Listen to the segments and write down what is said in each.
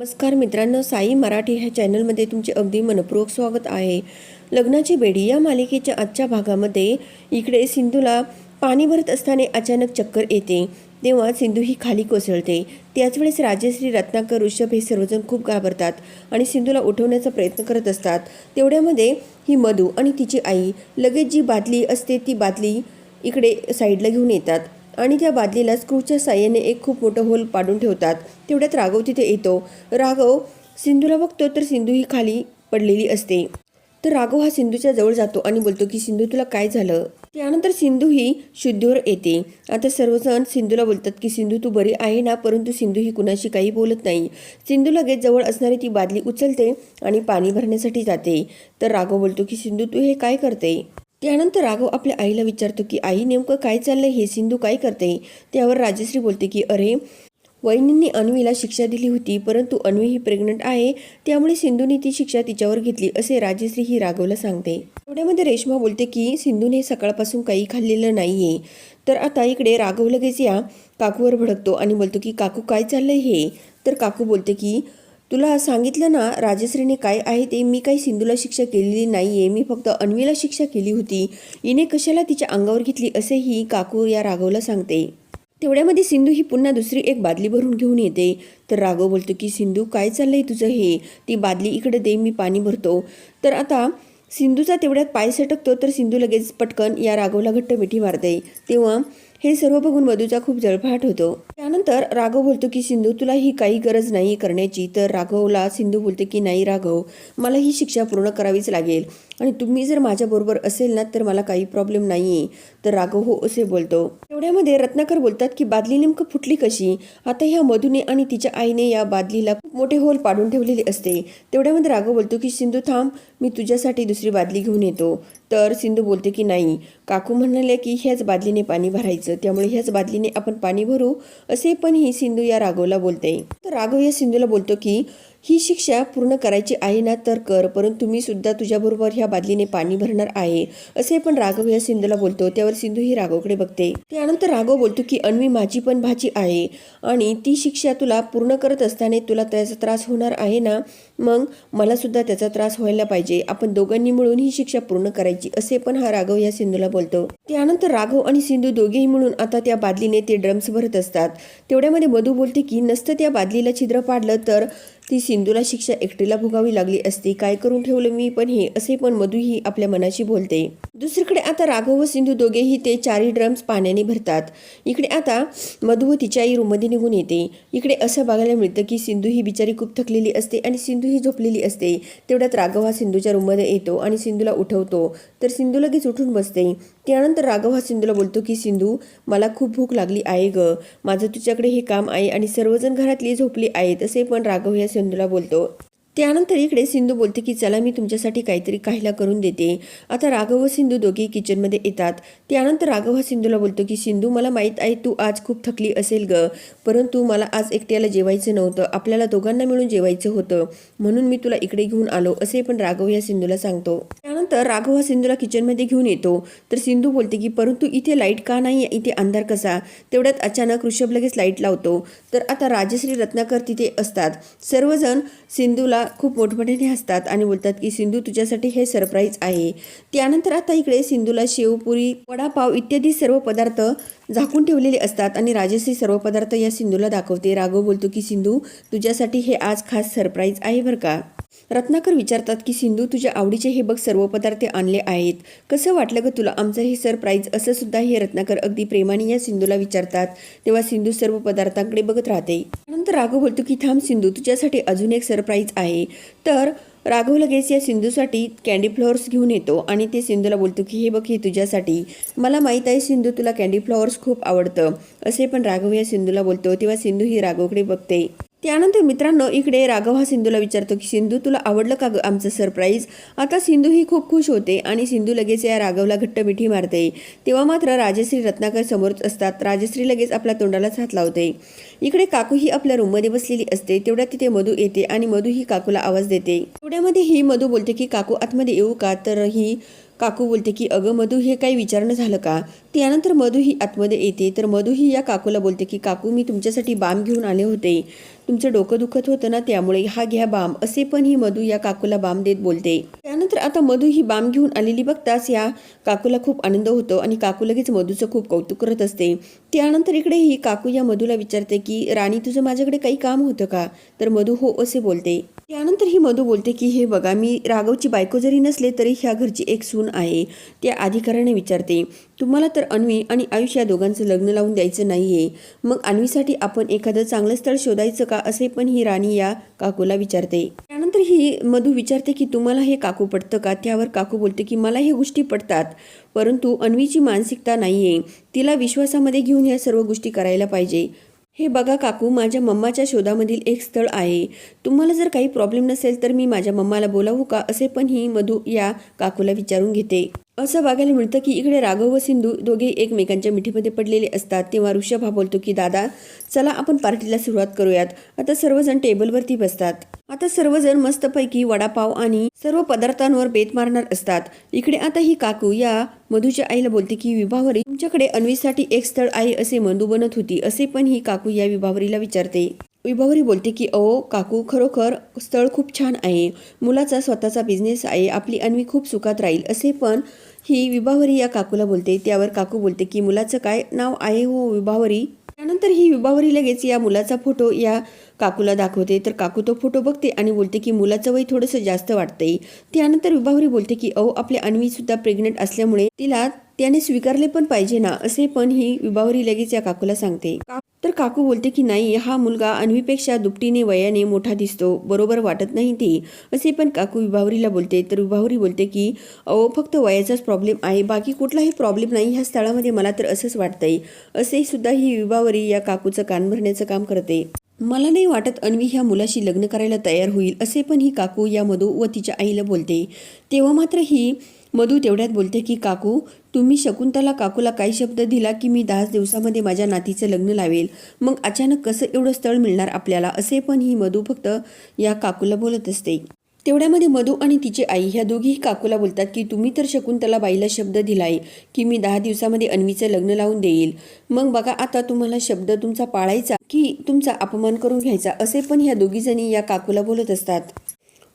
नमस्कार मित्रांनो साई मराठी ह्या चॅनलमध्ये तुमचे अगदी मनपूर्वक स्वागत आहे. लग्नाची बेडी या मालिकेच्या आजच्या भागामध्ये इकडे सिंधूला पाणी भरत असताना अचानक चक्कर येते. तेव्हा सिंधू ही खाली कोसळते. त्याच वेळेस राजश्री रत्नाकर ऋषभ हे सर्वजण खूप घाबरतात आणि सिंधूला उठवण्याचा प्रयत्न करत असतात. तेवढ्यामध्ये ही मधू आणि तिची आई लगेच जी बादली असते ती बादली इकडे साईडला घेऊन येतात. आणि त्या बादलीला स्क्रूच्या साह्याने एक खूप मोठं होल पाडून ठेवतात. तेवढ्यात राघव तिथे येतो. राघव सिंधूला बघतो तर सिंधू ही खाली पडलेली असते. तर राघव हा सिंधूच्या जवळ जातो आणि बोलतो की सिंधू तुला काय झालं? त्यानंतर सिंधू ही शुद्धीवर येते. आता सर्वजण सिंधूला बोलतात की सिंधू तू बरी आहे ना? परंतु सिंधू ही कुणाशी काही बोलत नाही. सिंधू लगेच जवळ असणारी ती बादली उचलते आणि पाणी भरण्यासाठी जाते. तर राघव बोलतो की सिंधू तू हे काय करते? त्यानंतर राघव आपल्या आईला विचारतो की आई नेमकं काय चाललंय? हे सिंधू काय करते त्यावर राजश्री बोलते की अरे वहिनींनी अन्वीला शिक्षा दिली होती परंतु अन्वी ही प्रेग्नंट आहे त्यामुळे सिंधूने ती शिक्षा तिच्यावर घेतली असे राजश्री ही राघवला सांगते. एवढ्यामध्ये रेश्मा बोलते की सिंधूने सकाळपासून काही खाल्लेलं नाहीये. तर आता इकडे राघव लगेच या काकूवर भडकतो आणि बोलतो की काकू काय चाललंय हे? तर काकू बोलते की तुला सांगितलं ना राजश्रीने काय आहे ते मी काही सिंधूला शिक्षा केलेली नाही आहे मी फक्त अन्वीला शिक्षा केली होती. हिने कशाला तिच्या अंगावर घेतली असेही काकू या राघवला सांगते. तेवढ्यामध्ये सिंधू ही पुन्हा दुसरी एक बादली भरून घेऊन येते. तर राघव बोलतो की सिंधू काय चाललंय तुझं हे? ती बादली इकडे दे मी पाणी भरतो. तर आता सिंधूचा तेवढ्यात पाय सटकतो तर सिंधू लगेच पटकन या राघवला घट्ट मिठी मारते. तेव्हा हे सर्व बघून वधूचा खूप जळफाट होतो. त्यानंतर राघव बोलतो की सिंधू तुला ही काही गरज नाही करण्याची. तर राघवला सिंधू बोलते की नाही राघव मला ही शिक्षा पूर्ण करावीच लागेल. आणि तुम्ही जर माझ्याबरोबर असेल ना तर मला काही प्रॉब्लेम नाही आहे तर राघव हो असे बोलतो. एवढ्यामध्ये रत्नाकर बोलतात की बादली नेमकं फुटली कशी? आता ह्या मधुने आणि तिच्या आईने या बादलीला खूप मोठे होल पाडून ठेवलेले असते. तेवढ्यामध्ये राघव बोलतो की सिंधू थांब मी तुझ्यासाठी दुसरी बादली घेऊन येतो. तर सिंधू बोलते की नाही. काकू म्हणाले की ह्याच बादलीने पाणी भरायचं. त्यामुळे ह्याच बादलीने आपण पाणी भरू. असे पण ही सिंधू या राघवला बोलते. तर राघव या सिंधूला बोलतो की ही शिक्षा पूर्ण करायची आहे ना तर कर परंतु मी सुद्धा तुझ्याबरोबर ह्या बादलीने पाणी भरणार आहे असे पण राघव या सिंधूला बोलतो. त्यावर सिंधू ही राघवकडे बघते. त्यानंतर राघव बोलतो की अन्वी माझी पण भाची आहे आणि ती शिक्षा तुला पूर्ण करत असताना तुला त्याचा त्रास होणार आहे ना? मग मला सुद्धा त्याचा त्रास व्हायला पाहिजे. आपण दोघांनी मिळून ही शिक्षा पूर्ण करायची असे पण हा राघव या सिंधूला बोलतो. त्यानंतर राघव आणि सिंधू दोघेही मिळून आता त्या बादलीने ते ड्रम्स भरत असतात. तेवढ्यामध्ये मधू बोलते की नसतं त्या बादलीला छिद्र पाडलं तर ती सिंधूला शिक्षा एकटीला भोगावी लागली असती काय करून ठेवलं मी? पण हे असे पण मधूही आपल्या मनाशी बोलते. दुसरीकडे आता राघव व सिंधू दोघेही ते चारही ड्रम्स पाण्याने भरतात. इकडे आता मधू व आई रूममध्ये निघून येते. इकडे असं बघायला मिळतं की सिंधू ही बिचारी खूप थकलेली असते आणि सिंधू ही झोपलेली असते. तेवढ्यात राघव हा सिंधूच्या रूममध्ये येतो आणि सिंधूला उठवतो. तर सिंधू लगेच उठून बसते. त्यानंतर राघव हा सिंधूला बोलतो की सिंधू मला खूप भूक लागली आहे ग. माझं तुझ्याकडे हे काम आहे आणि सर्वजण घरातली झोपली आहेत. असे पण राघव या सिंधूला बोलतो. त्यानंतर इकडे सिंधू बोलते की चला मी तुमच्यासाठी काहीतरी काहीला करून देते. आता राघव व सिंधू दोघे किचनमध्ये येतात. त्यानंतर राघव हा सिंधूला बोलतो की सिंधू मला माहीत आहे तू आज खूप थकली असेल ग परंतु मला आज एकट्याला जेवायचं नव्हतं. आपल्याला दोघांना मिळून जेवायचं होतं. म्हणून मी तुला इकडे घेऊन आलो असे पण राघव या सिंधूला सांगतो. त्यानंतर राघव हा सिंधूला किचनमध्ये घेऊन येतो. तर सिंधू बोलते की परंतु इथे लाइट का नाही इथे अंधार कसा? तेवढ्यात अचानक ऋषभ लगेच लाइट लावतो. तर आता राजश्री रत्नाकर तिथे असतात. सर्वजण सिंधूला खूप मोठमोठ्याने हसतात आणि बोलतात की सिंधू तुझ्यासाठी हे सरप्राईज आहे. त्यानंतर आता इकडे सिंधूला शेवपुरी वडापाव इत्यादी सर्व पदार्थ झाकून ठेवलेले असतात आणि राजश्री सर्व पदार्थ या सिंधूला दाखवते. राघव बोलतो की सिंधू तुझ्यासाठी हे आज खास सरप्राईज आहे बरं का? रत्नाकर विचारतात की सिंधू तुझ्या आवडीचे हे बघ सर्व पदार्थ आणले आहेत. कसं वाटलं ग तुला? आमचं हे सरप्राईज असं सुद्धा हे रत्नाकर अगदी प्रेमाने या सिंधूला विचारतात. तेव्हा सिंधू सर्व पदार्थांकडे बघत राहते. नंतर राघव बोलतो की थांब सिंधू तुझ्यासाठी अजून एक सरप्राईज आहे. तर राघव लगेच या सिंधूसाठी कॅन्डी फ्लॉवर्स घेऊन येतो आणि ते सिंधूला बोलतो की हे बघ हे तुझ्यासाठी. मला माहीत आहे सिंधू तुला कॅन्डी फ्लॉवर्स खूप आवडतं. असे पण राघव या सिंधूला बोलतो. तेव्हा सिंधू ही राघवकडे बघते. त्यानंतर मित्रांनो इकडे राघव हा सिंधूला विचारतो की सिंधू तुला आवडलं का ग आमचं सरप्राईज आता सिंधू ही खूप खुश होते आणि सिंधू लगेच या राघवला घट्ट मिठी मारते. तेव्हा मात्र राजश्री रत्नाकर समोरच असतात. राजश्री लगेच आपल्या तोंडालाच हात लावते. इकडे काकू ही आपल्या रूममध्ये बसलेली असते. तेवढ्या तिथे मधू येते आणि मधू ही काकूला आवाज देते. तेवढ्यामध्ये ही मधू बोलते की काकू आतमध्ये येऊ का? तर ही काकू बोलते की अगं मधू हे काही विचारणं झालं का? त्यानंतर मधू ही आतमध्ये येते. तर मधू ही या काकूला बोलते की काकू मी तुमच्यासाठी बाम घेऊन आले होते. तुमचं डोकं दुखत होतं ना त्यामुळे हा घ्या बाम. असे पण ही मधू या काकूला बाम देत बोलते. त्यानंतर आता मधू ही बाम घेऊन आलेली बघताच या काकूला खूप आनंद होतो आणि काकू लगेच मधूचं खूप कौतुक करत असते. त्यानंतर इकडे ही काकू या मधूला विचारते की राणी तुझं माझ्याकडे काही काम होतं का? तर मधू हो असे बोलते. त्यानंतर ही मधू बोलते की हे बघा मी राघवची बायको जरी नसले तरी ह्या घरची एक सून आहे. त्या अधिकाऱ्याने विचारते तुम्हाला तर अन्वी आणि आयुष या दोघांचं लग्न लावून द्यायचं नाही आहे मग अन्वीसाठी आपण एखादं चांगलं स्थळ शोधायचं का? असे पण ही राणी या काकूला विचारते. त्यानंतर ही मधू विचारते की तुम्हाला हे काकू पटतं का? त्यावर काकू बोलते की मला हे गोष्टी पटतात परंतु अन्वीची मानसिकता नाही आहे तिला विश्वासामध्ये घेऊन या सर्व गोष्टी करायला पाहिजे. हे बघा काकू माझ्या मम्माच्या शोधामधील एक स्थळ आहे. तुम्हाला जर काही प्रॉब्लेम नसेल तर मी माझ्या मम्माला बोलावू का? असे पण ही मधू या काकूला विचारून घेते. असं बघायला मिळतं की इकडे राघव व सिंधू दोघे एकमेकांच्या मिठीमध्ये पडलेले असतात. तेव्हा ऋषभ हा बोलतो की दादा चला आपण पार्टीला सुरुवात करूयात. आता सर्वजण टेबलवरती बसतात. आता सर्वजण मस्तपैकी वडापाव आणि सर्व पदार्थांवर बेत मारणार असतात. इकडे आता ही काकू या मधूच्या आईला बोलते की विभावरी तुमच्याकडे अन्वीसाठी एक स्थळ आहे असे मंदू बनत होती असे पण ही काकू या विभावरीला विचारते. विभावरी बोलते की अहो काकू खरोखर स्थळ खूप छान आहे. मुलाचा स्वतःचा बिझनेस आहे. आपली अन्वी खूप सुखात राहील. असे पण ही विभावरी या काकूला बोलते. त्यावर काकू बोलते की मुलाचं काय नाव आहे हो विभावरी? त्यानंतर ही विभावरी लगेच या मुलाचा फोटो या काकूला दाखवते. तर काकू तो फोटो बघते आणि बोलते की मुलाचं वय थोडंसं जास्त वाटतंय. त्यानंतर विभावरी बोलते की अहो आपल्या अन्वी सुद्धा प्रेग्नेंट असल्यामुळे तिला त्याने स्वीकारले पण पाहिजे ना असे पण ही विभावरी लगेच या काकूला सांगते. तर काकू बोलते की नाही हा मुलगा अन्वीपेक्षा दुपटीने वयाने मोठा दिसतो. बरोबर वाटत नाही ते. असे पण काकू विभावरीला बोलते. तर विभावरी बोलते की अहो फक्त वयाचाच प्रॉब्लेम आहे. बाकी कुठलाही प्रॉब्लेम नाही. ह्या स्थळामध्ये मला तर असंच वाटतंय. असे सुद्धा ही विभावरी या काकूचं कान भरण्याचं काम करते. मला नाही वाटत अन्वी ह्या मुलाशी लग्न करायला तयार होईल असे पण ही काकू या मधू व तिच्या आईला बोलते. तेव्हा मात्र ही मधू तेवढ्यात बोलते की काकू तुम्ही शकुंतला काकूला काही शब्द दिला की मी दहाच दिवसामध्ये माझ्या नातीचं लग्न लावेल? मग अचानक कसं एवढं स्थळ मिळणार आपल्याला? असे पण ही मधू फक्त या काकूला बोलत असते. तेवढ्यामध्ये मधू आणि तिची आई ह्या दोघीही काकूला बोलतात की तुम्ही तर शकुंतला बाईला शब्द दिलाय की मी दहा दिवसामध्ये अन्वीचं लग्न लावून देईल. मग बघा आता तुम्हाला शब्द तुमचा पाळायचा की तुमचा अपमान करून घ्यायचा. असे पण ह्या दोघीजणी या काकूला बोलत असतात.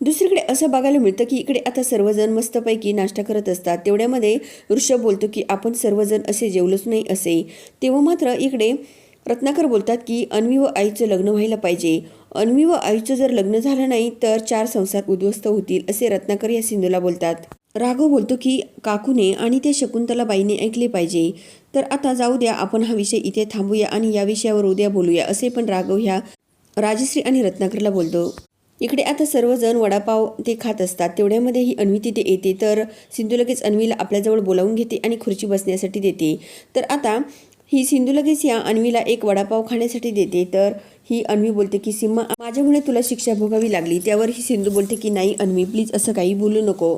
दुसरीकडे असं बघायला मिळतं की इकडे आता सर्वजण मस्तपैकी नाश्ता करत असतात. तेवढ्यामध्ये ऋषभ बोलतो की आपण सर्वजण असे जेवलोच नाही असे. तेव्हा मात्र इकडे रत्नाकर बोलतात की अन्वी व आईचं लग्न व्हायला पाहिजे. अन्वी व आईचं जर लग्न झालं नाही तर चार संसार उद्ध्वस्त होतील असे रत्नाकर या सिंधूला बोलतात. राघव बोलतो की काकूने आणि ते शकुंतला बाईने ऐकले पाहिजे. तर आता जाऊ द्या आपण हा विषय इथे थांबूया आणि या विषयावर उद्या बोलूया असे पण राघव ह्या राजश्री आणि रत्नाकरला बोलतो. इकडे आता सर्वजण वडापाव ते खात असतात. तेवढ्यामध्ये ही अन्वी तिथे येते. तर सिंधू लगेच अन्वीला आपल्याजवळ बोलावून घेते आणि खुर्ची बसण्यासाठी देते. तर आता ही सिंधू लगेच या अन्वीला एक वडापाव खाण्यासाठी देते. तर ही अन्वी बोलते की सिम्मा माझ्यामुळे तुला शिक्षा भोगावी लागली. त्यावर ही सिंधू बोलते की नाही अन्वी प्लीज असं काही बोलू नको.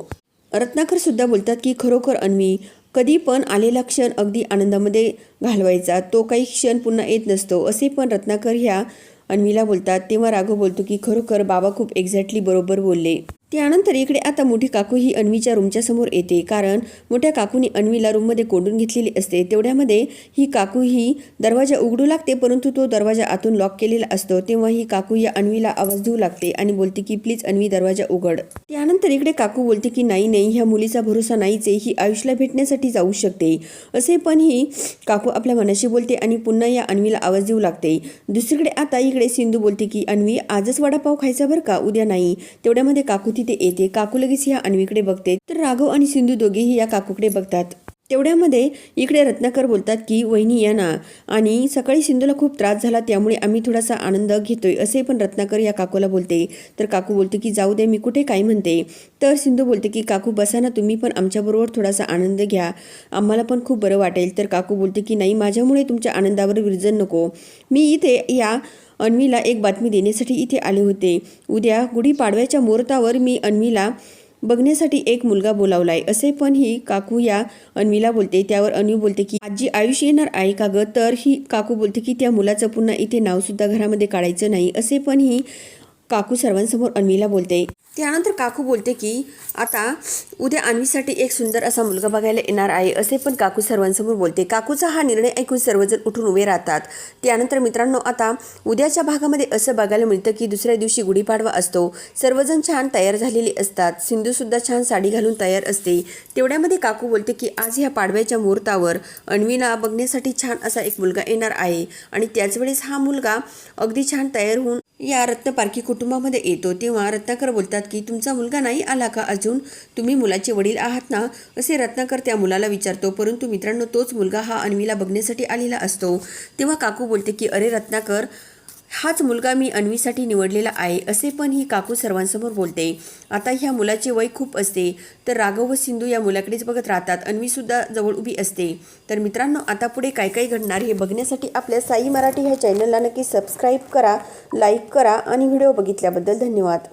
रत्नाकर सुद्धा बोलतात की खरोखर अन्वी कधी पण आलेला क्षण अगदी आनंदामध्ये घालवायचा. तो काही क्षण पुन्हा येत नसतो. असे पण रत्नाकर ह्या अन्वीला बोलतात तेव्हा राघव बोलतो की खरोखर बाबा खूप एक्झॅक्टली बरोबर बोलले. त्यानंतर इकडे आता मोठी काकू ही अन्वीच्या रूमच्या समोर येते. कारण मोठ्या काकूने अन्वीला रूममध्ये कोंडून घेतलेली असते. तेवढ्यामध्ये ही काकू ही दरवाजा उघडू लागते परंतु तो दरवाजा आतून लॉक केलेला असतो. तेव्हा ही काकू या अन्वीला आवाज देऊ लागते आणि बोलते की प्लीज अन्वी दरवाजा उघड. त्यानंतर इकडे काकू बोलते की नाही नाही ह्या मुलीचा भरोसा नाहीच. आहे ही आयुषला भेटण्यासाठी जाऊ शकते. असे पण ही काकू आपल्या मनाशी बोलते आणि पुन्हा या अन्वीला आवाज देऊ लागते. दुसरीकडे आता इकडे सिंधू बोलते की अन्वी आजच वडापाव खायचा बरं का? उद्या नाही. तेवढ्यामध्ये काकू तिथे येते. काकू लगेच ह्या अन्वीकडे बघते. तर राघव आणि सिंधू दोघेही या काकूकडे बघतात. तेवढ्यामध्ये इकडे रत्नाकर बोलतात की वहिनी या ना. आणि सकाळी सिंधूला खूप त्रास झाला त्यामुळे आम्ही थोडासा आनंद घेतोय असे पण रत्नाकर या काकूला बोलते. तर काकू बोलते की जाऊ दे मी कुठे काय म्हणते. तर सिंधू बोलते की काकू बसा ना तुम्ही पण आमच्याबरोबर थोडासा आनंद घ्या. आम्हाला पण खूप बरं वाटेल. तर काकू बोलते की नाही माझ्यामुळे तुमच्या आनंदावर विरजन नको. मी इथे या अन्वीला एक बातमी देण्यासाठी इथे आले होते. उद्या गुढीपाडव्याच्या मुहूर्तावर मी अन्वीला बघण्यासाठी एक मुलगा बोलावलाय. असे पण ही काकू या अन्वीला बोलते. त्यावर अन्वी बोलते की आजी आयुष येणार आहे का ग? तर ही काकू बोलते की त्या मुलाचं पुन्हा इथे नावसुद्धा घरामध्ये काढायचं नाही. असे पण ही काकू सर्वांसमोर अन्वीला बोलते. त्यानंतर काकू बोलते की आता उद्या अन्वीसाठी एक सुंदर असा मुलगा बघायला येणार आहे असे पण काकू सर्वांसमोर बोलते. काकूचा हा निर्णय ऐकून सर्वजण उठून उभे राहतात. त्यानंतर मित्रांनो आता उद्याच्या भागामध्ये असं बघायला मिळतं की दुसऱ्या दिवशी गुढीपाडवा असतो. सर्वजण छान तयार झालेले असतात. सिंधूसुद्धा छान साडी घालून तयार असते. तेवढ्यामध्ये काकू बोलते की आज ह्या पाडव्याच्या मुहूर्तावर अण्वीला बघण्यासाठी छान असा एक मुलगा येणार आहे. आणि त्याच वेळेस हा मुलगा अगदी छान तयार होऊन या रत्नपारखी कुटुंबामध्ये येतो तेव्हा रत्नाकर बोलतात की तुमचा मुलगा नाही आला का अजून? तुम्ही मुलाचे वडील आहात ना? असे रत्नाकर त्या मुलाला विचारतो. परंतु मित्रांनो तोच मुलगा हा अन्वीला बघण्यासाठी आलेला असतो. तेव्हा काकू बोलते की अरे रत्नाकर हाच मुलगा मी अन्वीसाठी निवडलेला आहे असे पण ही काकू सर्वांसमोर बोलते. आता ह्या मुलाचे वय खूप असते तर राघव व सिंधू या मुलाकडेच बघत राहतात. अन्वीसुद्धा जवळ उभी असते. तर मित्रांनो आता पुढे काय काय घडणार हे बघण्यासाठी आपल्या साई मराठी ह्या चॅनलला नक्की सबस्क्राईब करा लाईक करा आणि व्हिडिओ बघितल्याबद्दल धन्यवाद.